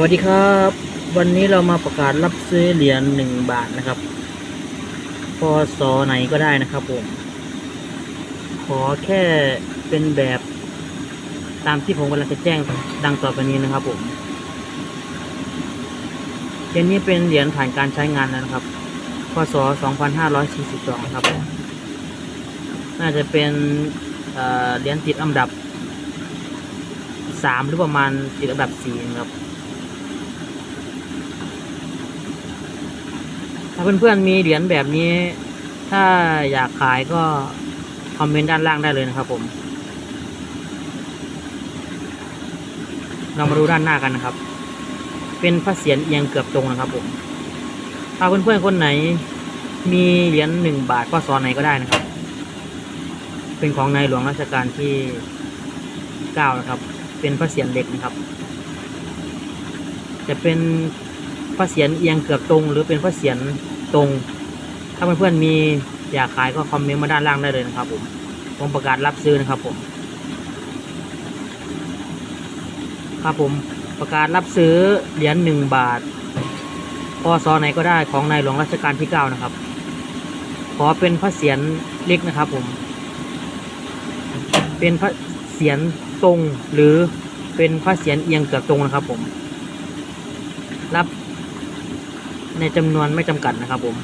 วัสดีครับ วันนี้เรามาประกาศรับซื้อเหรียญหนึ่งบาทนะครับพศไหนก็ได้นะครับผม ขอแค่เป็นแบบตามที่ผมกำลังจะแจ้งดังต่อไปนี้นะครับผมเหรียญนี้เป็นเหรียญผ่านการใช้งานแล้วนะครับ พศ 2542 ครับน่าจะเป็นเอ่อเหรียญติดอันดับสามหรือประมาณติดอันดับสี่นะครับ ถ้าเพื่อนๆมีเหรียญแบบนี้ ถ้าอยากขายก็คอมเมนต์ด้านล่างได้เลยนะครับผม เรามาดูด้านหน้ากันนะครับ เป็นพระเศียรเอียงเกือบตรงนะครับ ผม ถ้าเพื่อนๆคนไหน มีเหรียญหนึ่งบาทก็ซอนไหนก็ได้นะครับ เป็นของในหลวงรัชกาลที่เก้านะครับ เป็นพระเศียรเล็กนะครับ จะเป็น พระเศียรเอียงเกือบตรง หรือเป็นพระเศียรตรง ถ้าเพื่อนๆมีอยากขายก็คอมเมนต์มาด้านล่างได้เลยนะครับผมผมประกาศรับซื้อนะครับผมครับผมประกาศรับซื้อเหรียญหนึ่งบาทพศไหนก็ได้ของในหลวงรัชกาลที่เก้านะครับ ขอเป็นพระเศียรเล็กนะครับผม เป็นพระเศียรตรงหรือเป็นพระเศียรเอียงเกือบตรงนะครับผม รับ ในจำนวนไม่จำกัดนะครับผม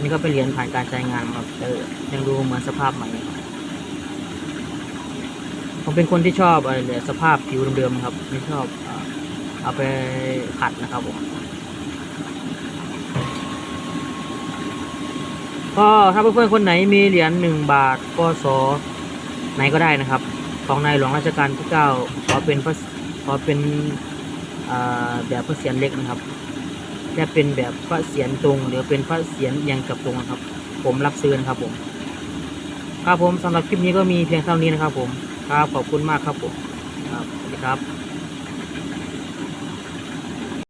นี่ก็เป็นเหรียญผ่านการใช้งานครับเออยังดูเหมือนสภาพใหม่ ผมเป็นคนที่ชอบอะไรสภาพผิวเดิมๆครับ ไม่ชอบเอาไปขัดนะครับผมก็ถ้าเพื่อนๆคนไหนมีเหรียญหนึ่งบาทปศไหนก็ได้นะครับ ของในหลวงรัชกาลที่เก้าขอเป็นพระขอเป็น แบบพระเศียรเล็กนะครับจะเป็นแบบพระเศียรตรง หรือเป็นพระเศียรเอียงกับตรงนะครับ ผมรับซื้อนะครับผมครับผมสำหรับคลิปนี้ก็มีเพียงเท่านี้นะครับผมครับขอบคุณมากครับผมครับสวัสดีครับ